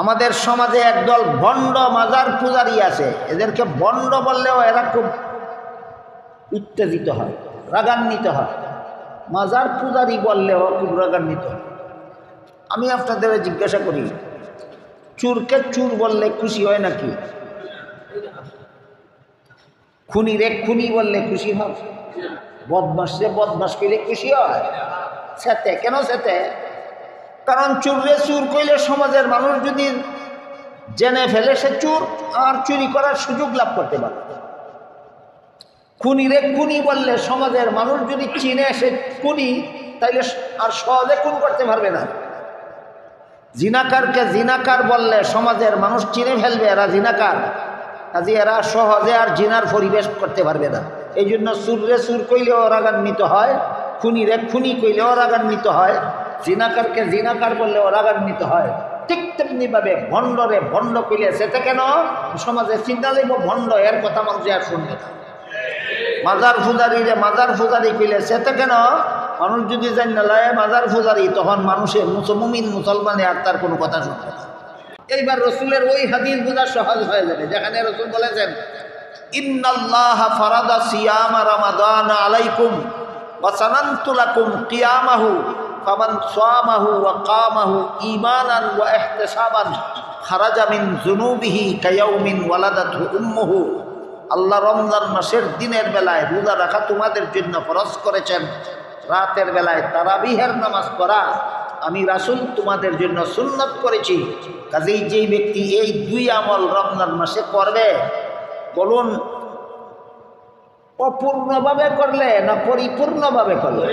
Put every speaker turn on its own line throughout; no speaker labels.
আমাদের সমাজে একদল ভণ্ড মাজার পূজারি আছে। এদেরকে ভণ্ড বললেও এরা খুব উত্তেজিত হয়, রাগান্বিত হয়। মাজার পূজারি বললেও খুব রাগান্বিত হয়। আমি আপনাদের জিজ্ঞাসা করি, চুরকে চুর বললে খুশি হয় নাকি? খুনি রে খুনি বললে খুশি হয়। বদমাস রে বদমাস কইলে খুশি হয়। সেতে, কেন সেতে? কারণ চুররে চুর কইলে সমাজের মানুষ যদি জেনে ফেলে সে চুর, আর চুরি করার সুযোগ লাভ করতে পারে। খুনি রে খুনি বললে সমাজের মানুষ যদি চিনে সে খুনি, তাইলে আর সহজে খুন করতে পারবে না। জিনাকারকে জিনাকার বললে সমাজের মানুষ চিনে ফেলবে, এরা জিনাকার। কাজে এরা সহজে আর জিনার পরিবেশ করতে পারবে না। এই জন্য সুররে সুর কইলেও রাগান্বিত হয়, খুনিরে খুনি কইলেও রাগান্বিত হয়। জিনাকারকে জিনাকার বললেও রাগান্বিত হয়। ঠিক তেমনিভাবে ভণ্ডরে ভণ্ড কইলে সেটা কেন? সমাজে চিন্তা দেব ভণ্ড, এর কথা মানুষ আর শুনবে না। মাজার ফুজারি যে মাজার ফুজারি কইলে সেটা কেন? মানুষ যদি জান না লয় মাজার ফুজারি তখন মানুষের মুসলমিন মুসলমানে আর তার কোনো কথা শুনবে না। এইবার রসুলের ওই হাদিস বোঝা সহজ হয়ে যাবে, যেখানে রসুল বলেছেন, ইন্নাল্লাহ ফারাদা রামাদান আলাইকুম, ওয়া সানানতু লাকুম কিয়ামাহু ফামান সামাহু ওয়া কামাহু ঈমানান ওয়া ইহতিসাবান খারাজা মিন যুনুবিহি কায়াউমিন ওয়ালাদাতহু উম্মুহু। আল্লাহ রমজান মাসের দিনের বেলায় রোজা রাখা তোমাদের জন্য ফরজ করেছেন। রাতের বেলায় তারাবিহের নামাজ পড়া। আমি রাসুল তোমাদের জন্য সুন্নত করেছি। কাজেই যেই ব্যক্তি এই দুই আমল রমজান মাসে করবে, বলুন, অপূর্ণভাবে করলে না পরিপূর্ণভাবে করলে?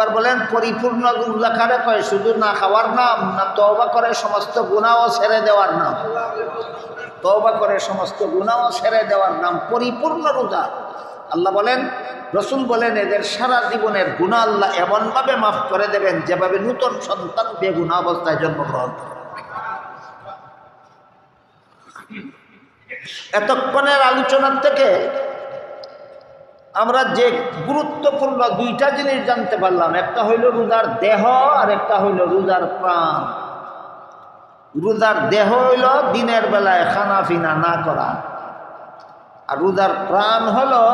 এবার বলেন, পরিপূর্ণ উল্লাখারে কয়, শুধু না খাওয়ার নাম, না তবা করে সমস্ত গুণাও ছেড়ে দেওয়ার নাম। তবা করে সমস্ত গুণাও ছেড়ে দেওয়ার নাম, পরিপূর্ণ রোজা। আল্লাহ বলেন, রসুল বলেন, এদের সারা জীবনের গুণা আল্লাহ এমনভাবে মাফ করে দেবেন, যেভাবে নূতন সন্তান বেগুনা অবস্থায় জন্মগ্রহণ করে। এতক্ষণের আলোচনার থেকে আমরা যে গুরুত্বপূর্ণ দুইটা জিনিস জানতে পারলাম, একটা হইল রোজার দেহ আর একটা হইল রোজার প্রাণ। রোজার দেহ হইল দিনের বেলায় খানা ফিনা না করা। আর রোজার প্রাণ হলো,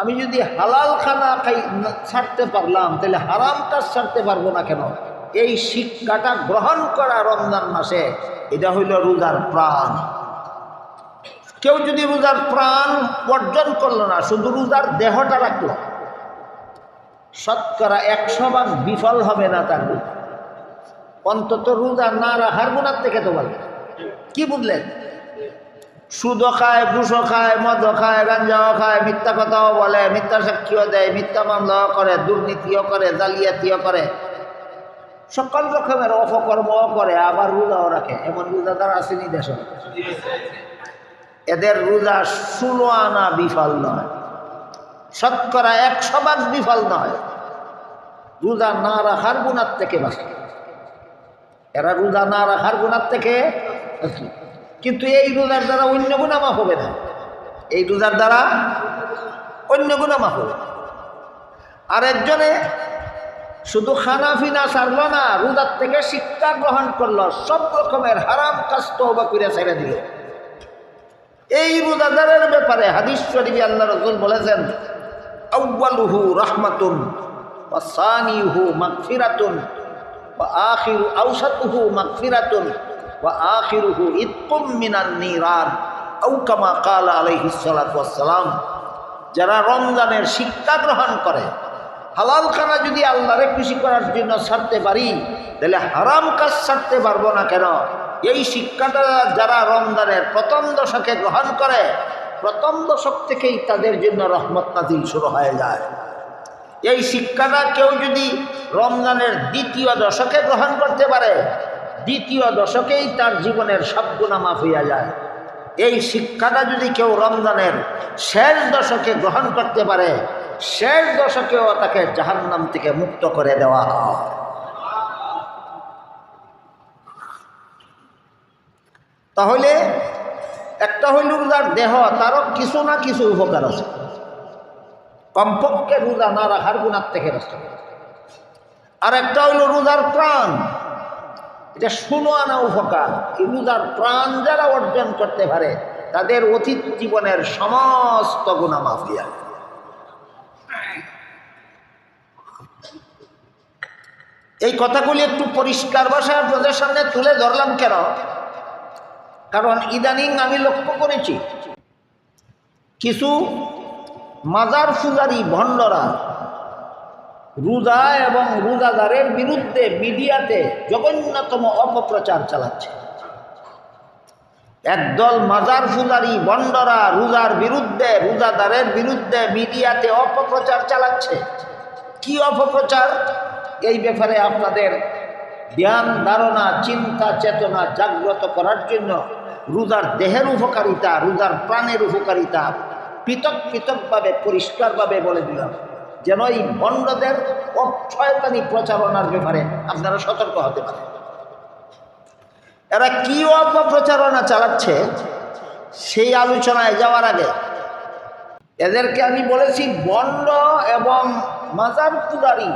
আমি যদি হালাল খানা খাই ছাড়তে পারলাম, তাহলে হারামটা ছাড়তে পারব না কেন? এই শিক্ষাটা গ্রহণ করা রমজান মাসে, এটা হইল রোজার প্রাণ। কেউ যদি রোজার প্রাণ বর্জন করল না, শুধু রোজার দেহটা রাখল, শতকরা একশো ভাগ বিফল হবে না তার অন্তত রোজা না রাখার গুণার থেকে তো বলে কি বুঝলেন? সুদও খায়, ঘুষও খায় মদ খায়, গাঞ্জাও খায়, মিথ্যা কথাও বলে, মিথ্যা সাক্ষীও দেয়, মিথ্যা মামলাও করে, দুর্নীতিও করে, জালিয়াতিও করে। সকল রকমের অপকর্মও করে, আবার রোজাও রাখে। এমন রোজাদার আসেনি দেশ। এদের রোজা ষোলো আনা বিফল নয়। শতকরা একশো ভাগ বিফল নয়। রোজা না রাখার গুণার থেকে বাঁচে। এরা রোজা না রাখার গুণার থেকে কিন্তু এই রোজার দ্বারা অন্য গুণা মাফ হবে না। এই রোজার দ্বারা অন্য গুণা মাফ হবে। আর একজনে শুধু খানা ফিনা সারল না, রোজার থেকে শিক্ষা গ্রহণ করল, সব রকমের হারাম কাজ তবা করে ছেড়ে দিল। এই রোজাদারের ব্যাপারে হাদিস শরীফে আল্লাহ রসুল বলেছেন আউ্বালুহু রহমাতুন বা সানিহু মাগফিরাতুন বা আখিরু আউসাতুহু মাগফিরাতুন বা আখিরুহু ইতকুম মিনান নিরান। আউ কামা কালা আলাইহিস যারা রমজানের শিক্ষা গ্রহণ করে, হালাল খানা যদি আল্লাহরে খুশি করার জন্য ছাড়তে পারি, তাহলে হারাম কাজ ছাড়তে পারব না কেন? এই শিক্ষাটা যারা রমজানের প্রথম দশকে গ্রহণ করে, প্রথম দশক থেকেই তাদের জন্য রহমত নাজিল শুরু হয়ে যায়। এই শিক্ষাটা কেউ যদি রমজানের দ্বিতীয় দশকে গ্রহণ করতে পারে, দ্বিতীয় দশকেই তার জীবনের সব গুণা মাফ হইয়া যায়। এই শিক্ষাটা যদি কেউ রমজানের শেষ দশকে গ্রহণ করতে পারে, শেষ দশকেও তাকে জাহান্নাম থেকে মুক্ত করে দেওয়া হয়। তাহলে একটা হইল রোজার দেহ, তারও কিছু না কিছু উপকার আছে। কমপক্ষে রোজা না রাখার গুণার থেকে রক্ষা আর একটা হইল রোজার প্রাণ এটা শুনো আনা উপকার। এই রোজার প্রাণ যারা অর্জন করতে পারে, তাদের অতীত জীবনের সমস্ত গুণা মাফিয়া এই কথাগুলি একটু পরিষ্কার ভাষায় আপনাদের সামনে তুলে ধরলাম কেন? কারণ ইদানিং আমি লক্ষ্য করেছি, কিছু মাজার ফুজারি ভণ্ডরা রোজা এবং রোজাদারের বিরুদ্ধে মিডিয়াতে জঘন্যতম অপপ্রচার চালাচ্ছে। একদল মাজার ফুজারি বন্ডরা রোজার বিরুদ্ধে, রোজাদারের বিরুদ্ধে মিডিয়াতে অপপ্রচার চালাচ্ছে। কি অপপ্রচার? এই ব্যাপারে আপনাদের জ্ঞান, ধারণা, চিন্তা, চেতনা জাগ্রত করার জন্য রোজার দেহের উপকারিতা, রোজার প্রাণের উপকারিতা পৃথক পৃথকভাবে, পরিষ্কারভাবে বলে দিলাম। যেন এই বন্ডদের অক্ষয়তানি প্রচারণার ব্যাপারে আপনারা সতর্ক হতে পারেন। এরা কি অপপ্রচারণা চালাচ্ছে? সেই আলোচনায় যাওয়ার আগে এদেরকে আমি বলেছি, বন্ড এবং মাজার পূজারি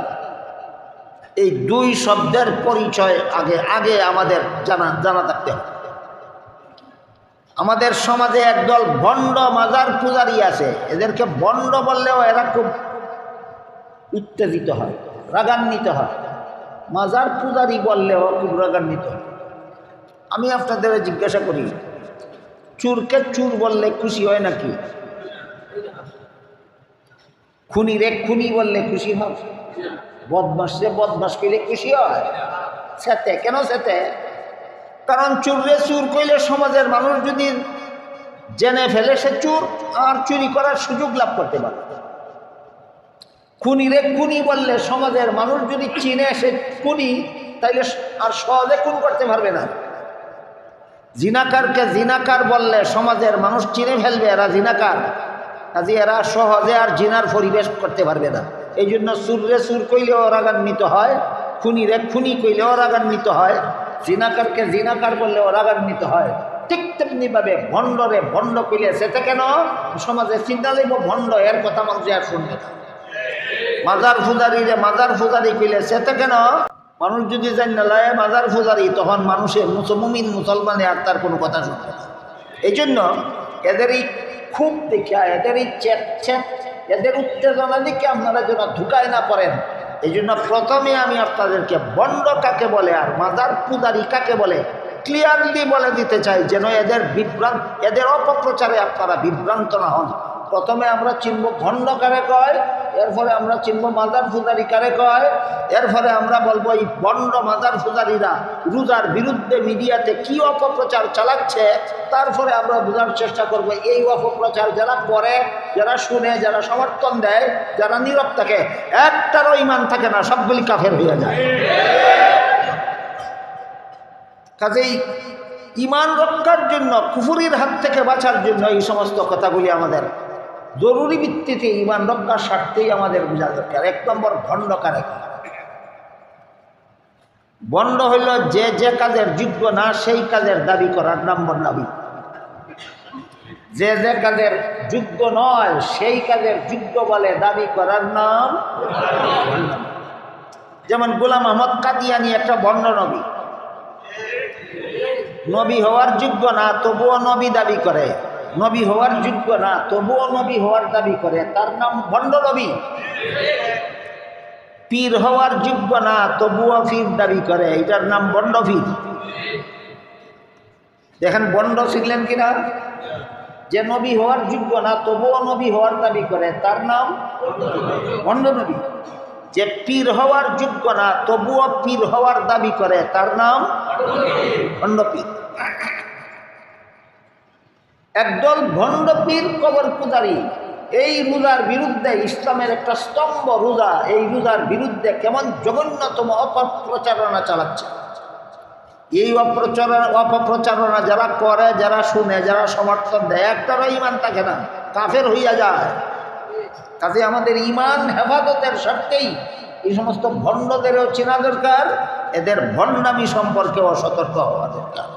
এই দুই শব্দের পরিচয় আগে আগে আমাদের জানা জানা থাকতে হবে। আমাদের সমাজে একদল বন্ড মাজার পূজারি আছে, এদেরকে বন্ড বললেও এরা খুব উত্তেজিত হয়, রাগান্বিত হয়। মাজার পূজারি বললেও খুব রাগান্বিত হয়। আমি আপনাদের জিজ্ঞাসা করি, চুরকে চুর বললে খুশি হয় নাকি? খুনি রে খুনি বললে খুশি হয়? বদমাসে বদমাস কইলে খুশি হয়? সেতে কেন সেতে কারণ চুররে চুর কইলে সমাজের মানুষ যদি জেনে ফেলে, সে চুর আর চুরি করার সুযোগ লাভ করতে পারে। খুনি রে খুনি বললে সমাজের মানুষ যদি চিনে সে খুনি, তাইলে আর সহজে খুন করতে পারবে না। জিনাকারকে জিনাকার বললে সমাজের মানুষ চিনে ফেলবে, এরা জিনাকার। কাজে এরা সহজে আর জিনার পরিবেশ করতে পারবে না। এই জন্য সুররে সুর কইলেও রাগান্বিত হয়, খুনিরে খুনি কইলেও রাগান্বিত হয়, জিনাকারকে জিনাকার বললেও রাগান্বিত হয়। ঠিক তেমনিভাবে ভণ্ডরে ভণ্ড কইলে সেটা কেন? সমাজে চিন্তা লাগব ভণ্ড এর কথা মানুষ আর শুনবে মাজার ফুজারি রে মাজার ফুজারি কইলে সেটা কেন? মানুষ যদি জান না লাগে মাজার ফুজারি তখন মানুষের মুসলমিন মুসলমানে আর তার কোনো কথা শুনবে না। এই জন্য এদের এই খুব দেখা এদের এই চেত চেত এদের উত্তেজনা দিকে আপনারা যেন ঢুকায় না পড়েন? এই জন্য প্রথমে আমি আপনাদেরকে বন্ড কাকে বলে আর মাদার পুদারি কাকে বলে ক্লিয়ারলি বলে দিতে চাই যেন এদের বিভ্রান্ত এদের অপপ্রচারে আপনারা বিভ্রান্ত না হন। প্রথমে আমরা চিনব ভণ্ড কারে কয়, এরপরে আমরা চিনব মাজার ফুজারি কারে কয়, এরপরে আমরা বলব এই বন্ড মাজার ফুজারিরা রোজার বিরুদ্ধে মিডিয়াতে কি অপপ্রচার চালাচ্ছে, তারপরে আমরা বোঝার চেষ্টা করব এই অপপ্রচার যারা করে, যারা শুনে, যারা সমর্থন দেয়, যারা নীরব থাকে, একটারও ইমান থাকে না, সবগুলি কাফের হয়ে যায়। কাজেই ইমান রক্ষার জন্য, কুফুরির হাত থেকে বাঁচার জন্য এই সমস্ত কথাগুলি আমাদের জরুরি ভিত্তিতে ইমান রক্ষার স্বার্থেই আমাদের বোঝা দরকার। এক নম্বর, ভণ্ড কারে বন্ড হইল যে যে কাজের যোগ্য না, সেই কাজের দাবি করার নম্বর দাবি। যে যে কাজের যোগ্য নয়, সেই কাজের যোগ্য বলে দাবি করার নাম যেমন গোলাম আহমদ কাদিয়ানি একটা বন্ড নবী। নবী হওয়ার যোগ্য না, তবুও নবী দাবি করে। নবী হওয়ার যোগ্য না, তবুও নবী হওয়ার দাবি করে। তার নাম ভণ্ড নবী। পীর হওয়ার যোগ্য না, তবুও পীর দাবি করে। এটার নাম বন্ড পীর। দেখেন বন্ড শিখলেন কিনা? যে নবী হওয়ার যোগ্য না, তবুও নবী হওয়ার দাবি করে। তার নাম বন্ড নবী। যে পীর হওয়ার যোগ্য না, তবুও পীর হওয়ার দাবি করে। তার নাম ভণ্ড পীর। একদল ভণ্ড পীর কবর পূজারী। এই রোজার বিরুদ্ধে ইসলামের একটা স্তম্ভ রোজা। এই রোজার বিরুদ্ধে কেমন জঘন্যতম অপপ্রচারণা চালাচ্ছে। এই অপ্রচারণা অপপ্রচারণা যারা করে, যারা শুনে, যারা সমর্থন দেয়, একটারও ইমান থাকে না। কাফের হইয়া যায়। কাজে আমাদের ইমান হেফাজতের স্বার্থেই এই সমস্ত ভণ্ডদেরও চেনা দরকার। এদের ভণ্ডামি সম্পর্কেও সতর্ক হওয়া দরকার।